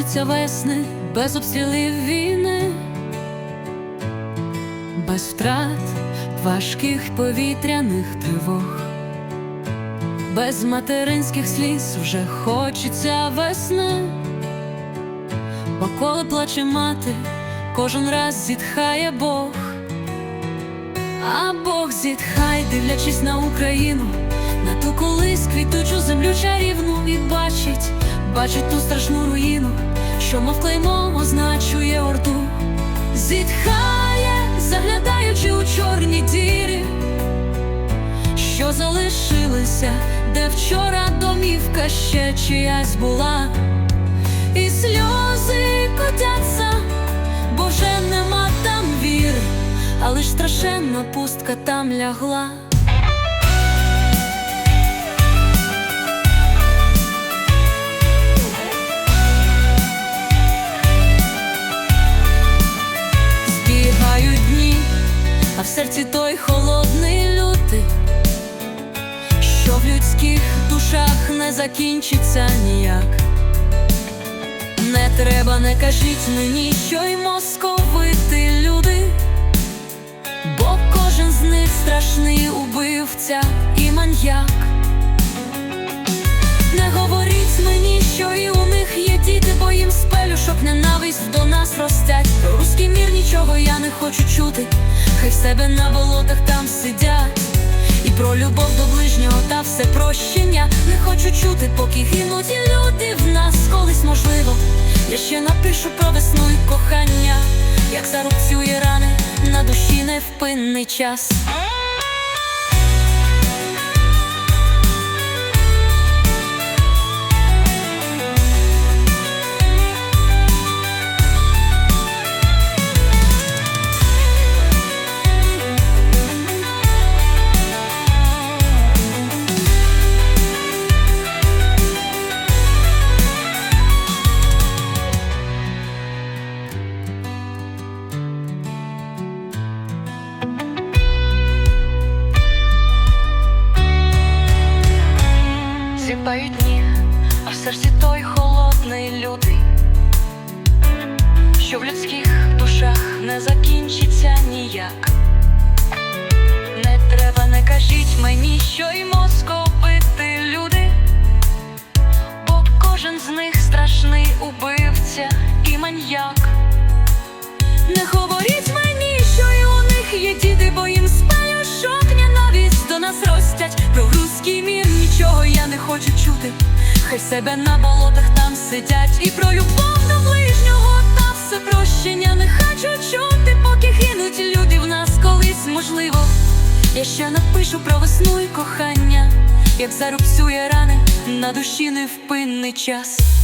повертаються весни без обстрілів війни, без втрат важких повітряних тривог, без материнських сліз вже хочеться весни, бо коли плаче мати, кожен раз зітхає Бог. А Бог зітхай, дивлячись на Україну, на ту колись квітучу землю чарівну і бачить, бачить ту страшну руїну, що мов клеймом означує орду. Зітхає, заглядаючи у чорні діри, що залишилися, де вчора домівка ще чиясь була, і сльози котяться, бо вже нема там віри а лиш страшенна пустка там лягла. Серці той холодний лютий, що в людських душах не закінчиться ніяк. Не треба, не кажіть мені, що й московити люди. Бо кожен з них страшний убивця і маньяк. Не говоріть мені, що і спелю, ненависть до нас ростять. Про руський мір нічого я не хочу чути, хай в себе на болотах там сидять. І про любов до ближнього та все прощення не хочу чути, поки гинуть і люди в нас колись можливо. Я ще напишу про весну і кохання, як зарубцює рани на душі невпинний час. Що в людських душах не закінчиться ніяк. Не треба, не кажіть мені, що й московити люди, бо кожен з них страшний убивця і маньяк. Не говоріть мені, що і у них є діти, бо їм спаю, щоб ненависть до нас ростять. Про руський мір нічого я не хочу чути. Хай себе на болотах там сидять. І про любов до ближнього можливо. Я ще напишу про весну і кохання, як зарубцює рани на душі невпинний час.